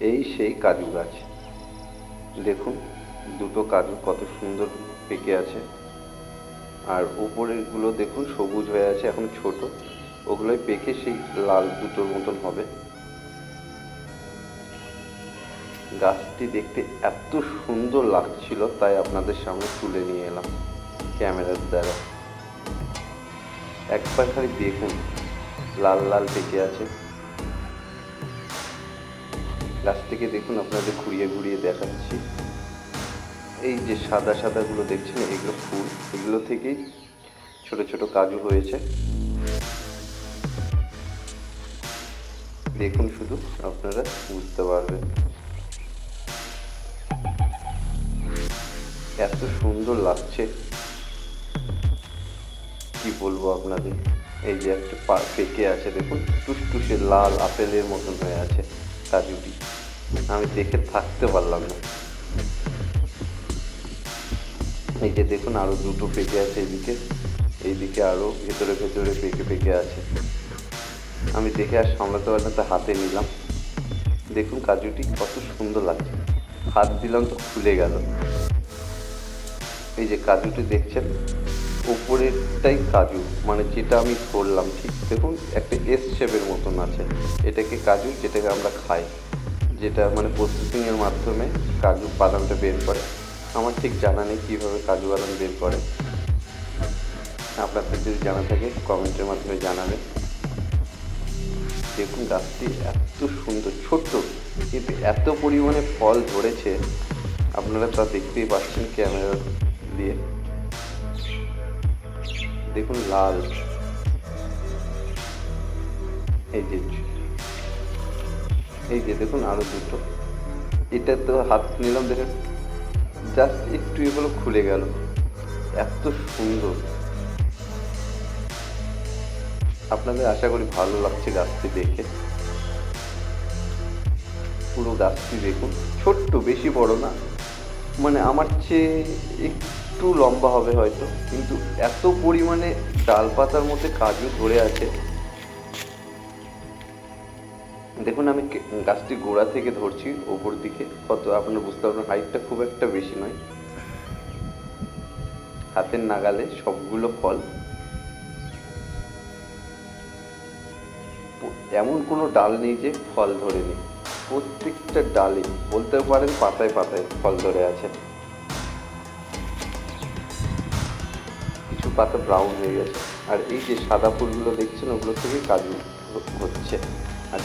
এই সেই কাজু গাছ। দেখুন, দুটো কাজু কত সুন্দর পেকে আছে। আর উপরেরগুলো দেখুন, সবুজ হয়ে আছে, এখন ছোট। ওগুলোই পেকে সেই লাল দুটোর মতন হবে। গাছটি দেখতে এত সুন্দর লাগছিল, তাই আপনাদের সামনে তুলে নিয়ে এলাম ক্যামেরার দ্বারা। একবার খালি দেখুন, লাল লাল পেকে আছে। গাছটিকে দেখুন, আপনাদের ঘুরিয়ে ঘুরিয়ে দেখাচ্ছি। এই যে সাদা সাদাগুলো দেখছেন, এগুলো ফুল। এগুলো থেকেই ছোট ছোট কাজু হয়েছে। দেখুন শুধু, আপনারা বুঝতে পারবেন। এত সুন্দর লাগছে। কি বলব আপনাদের? এই যে একটা পেকে আছে, দেখুন, টুসটুসে লাল আপেলের মতন হয়ে আছে। কাজুটি আমি দেখে থাকতে পারলাম না। এই যে দেখুন, আরও দুটো পেকে আছে এইদিকে এইদিকে আরও ভেতরে ভেতরে পেকে পেকে আছে। আমি দেখে আর সামলাতে পারলাম তো হাতে নিলাম। দেখুন, কাজুটি কত সুন্দর লাগছে। হাত দিলাম তো খুলে গেল। এই যে কাজুটি দেখছেন উপরেরটাই কাজু মানে যেটা আমি ধরলাম, ঠিক দেখুন, একটা এস শেপের মতন আছে। এটাকে কাজু, যেটাকে আমরা খাই, যেটা মানে প্রসেসিংয়ের মাধ্যমে কাজু বাদামটা বের করে। আমার ঠিক জানা নেই কীভাবে কাজু বাদাম বের করে। আপনাদের যদি জানা থাকে, কমেন্টের মাধ্যমে জানাবেন। দেখুন, গাছটি এত সুন্দর, ছোট্ট, কিন্তু এত পরিমাণে ফল ধরেছে। আপনারা তা দেখতেই পাচ্ছেন ক্যামেরা দিয়ে। দেখুন লাল। এই যে এই যে দেখুন আরও দুটো। এটা তো হাত নিলাম, দেখেন। জাস্ট একটু এগুলো খুলে গেল। এত সুন্দর। আপনাদের আশা করি ভালো লাগছে গাছটি দেখে। পুরো গাছটি দেখুন। ছোট্ট, বেশি বড় না। মানে আমার চেয়ে একটু লম্বা হবে হয়তো, কিন্তু এত পরিমাণে ডাল পাতার মধ্যে কাজু ধরে আছে। দেখুন, আমি গাছটি গোড়া থেকে ধরছি, ওপর দিকে। কত আপনার বুঝতে পারবেন, হাইটটা খুব একটা বেশি নয়। হাতের নাগালে সবগুলো ফল। এমন কোনো ডাল নেই যে ফল ধরে নেই প্রত্যেকটা ডালে বলতে পারেন পাতায় পাতায় ফল ধরে আছে। কিছু পাতা ব্রাউন হয়ে গেছে। আর এই যে সাদা ফুলগুলো দেখছেন, ওগুলো থেকে কাজু হচ্ছে আর